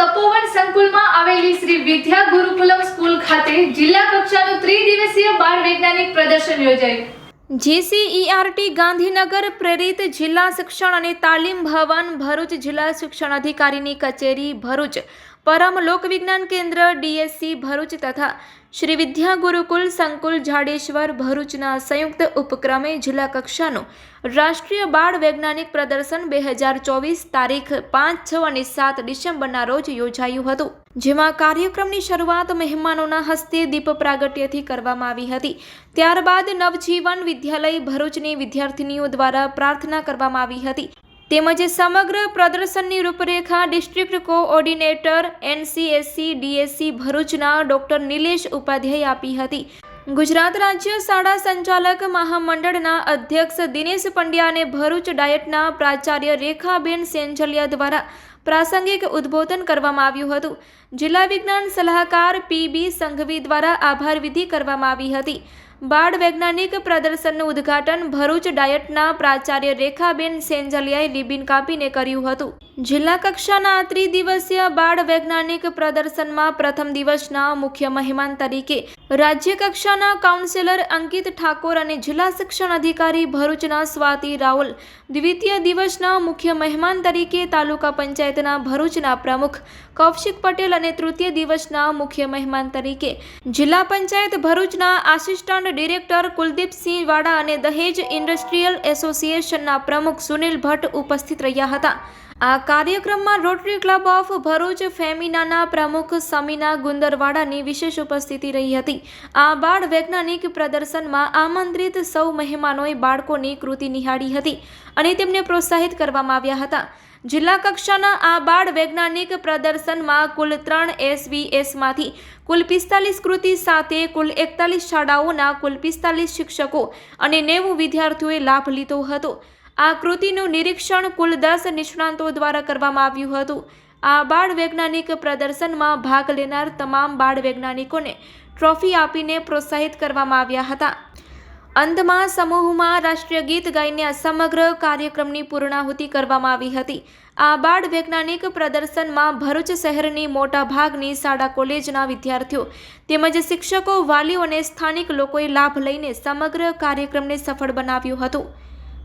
સંકુલમાં આવેલી શ્રી વિદ્યા ગુરુકુલમ સ્કૂલ ખાતે જિલ્લા કક્ષાનું ત્રિદિવસીય બાળ વૈજ્ઞાનિક પ્રદર્શન યોજાયું. જીસીઈઆરટી ગાંધીનગર પ્રેરિત જિલ્લા શિક્ષણ અને તાલીમ ભવન ભરૂચ જિલ્લા શિક્ષણ અધિકારીની કચેરી ભરૂચ પરમ લોકવિજ્ઞાન કેન્દ્ર, ડીએસસી, ભરૂચ તથા શ્રી વિદ્યા ગુરુકુલ સંકુલ જાડેશ્વર ભરૂચના સંયુક્ત ઉપક્રમે જિલ્લા કક્ષાનું રાષ્ટ્રીય બાળ વૈજ્ઞાનિક પ્રદર્શન બે હજાર ચોવીસ તારીખ પાંચ, છ અને સાત ડિસેમ્બરના રોજ યોજાયું હતું. જેમાં કાર્યક્રમની શરૂઆત મહેમાનોના હસ્તે દીપ પ્રાગટ્યથી કરવામાં આવી હતી. ત્યારબાદ નવજીવન વિદ્યાલય ભરૂચની વિદ્યાર્થીનીઓ દ્વારા પ્રાર્થના કરવામાં આવી હતી. તેમજ સમગ્ર પ્રદર્શનની રૂપરેખા ડિસ્ટ્રિક્ટ કોઓર્ડિનેટર, એનસીએસસી, ડીએસસી, ભરૂચના ડોક્ટર નિલેશ ઉપાધ્યાય આપી હતી. ગુજરાત રાજ્ય શાળા સંચાલક મહામંડળના અધ્યક્ષ દિનેશ પંડ્યા અને ભરૂચ ડાયટના પ્રાચાર્ય રેખાબેન સેન્જલિયા દ્વારા પ્રાસંગિક ઉદ્બોધન કરવામાં આવ્યું હતું. જિલ્લા વિજ્ઞાન સલાહકાર પીબી સંઘવી દ્વારા આભાર વિધિ કરવામાં આવી હતી. બાળ વૈજ્ઞાનિક પ્રદર્શનનું ઉદ્ઘાટન ભરૂચ ડાયટના પ્રાચાર્ય રેખાબેન સેન્જલિયાએ લિબિન કાપીને કર્યું હતું. જિલ્લા કક્ષાના ત્રિદિવસીય બાળ વૈજ્ઞાનિક પ્રદર્શનમાં પ્રથમ દિવસના મુખ્ય મહેમાન તરીકે રાજ્ય કક્ષાના કાઉન્સિલર અંકિત ઠાકોર અને જિલ્લા શિક્ષણ અધિકારી ભરૂચના સ્વાતિ રાવલ દ્વિતીય દિવસના મુખ્ય મહેમાન તરીકે તાલુકા પંચાયતના ભરૂચના પ્રમુખ કૌશિક પટેલ અને તૃતીય દિવસના મુખ્ય મહેમાન તરીકે જિલ્લા પંચાયત ભરૂચના આસિસ્ટન્ટ ડિરેક્ટર કુલદીપસિંહ વાડા અને દહેજ ઇન્ડસ્ટ્રીયલ એસોસિએશનના પ્રમુખ સુનિલ ભટ્ટ ઉપસ્થિત રહ્યા હતા. આ કાર્યક્રમમાં રોટરી ક્લબ ઓફ ભરૂચ ફેમિનાના પ્રમુખ સમીના ગુંદરવાડાની વિશેષ ઉપસ્થિતિ રહી હતી. આ બાળ વૈજ્ઞાનિક પ્રદર્શનમાં આમંત્રિત સૌ મહેમાનોએ બાળકોની કૃતિ નિહાળી હતી અને તેમને પ્રોત્સાહિત કરવામાં આવ્યા હતા. જિલ્લા કક્ષાના આ બાળ વૈજ્ઞાનિક પ્રદર્શનમાં કુલ ત્રણ એસવીએસમાંથી કુલ પિસ્તાલીસ કૃતિ સાથે કુલ એકતાલીસ શાળાઓના કુલ પિસ્તાલીસ શિક્ષકો અને નેવું વિદ્યાર્થીઓએ લાભ લીધો હતો. આ કૃતિનું નિરીક્ષણ કુલ દસ નિષ્ણાંતો દ્વારા કરવામાં આવ્યું હતું. આ બાળ વૈજ્ઞાનિક પ્રદર્શનમાં ભાગ લેનાર તમામ બાળ વૈજ્ઞાનિકોને ટ્રોફી આપીને પ્રોત્સાહિત કરવામાં આવ્યા હતા. અંતમાં સમૂહમાં રાષ્ટ્રીય ગીત ગાઈને સમગ્ર કાર્યક્રમની પૂર્ણાહુતિ કરવામાં આવી હતી. આ બાળ વૈજ્ઞાનિક પ્રદર્શનમાં ભરૂચ શહેરની મોટા ભાગની શાળા કોલેજના વિદ્યાર્થીઓ તેમજ શિક્ષકો વાલીઓ અને સ્થાનિક લોકોએ લાભ લઈને સમગ્ર કાર્યક્રમને સફળ બનાવ્યું હતું.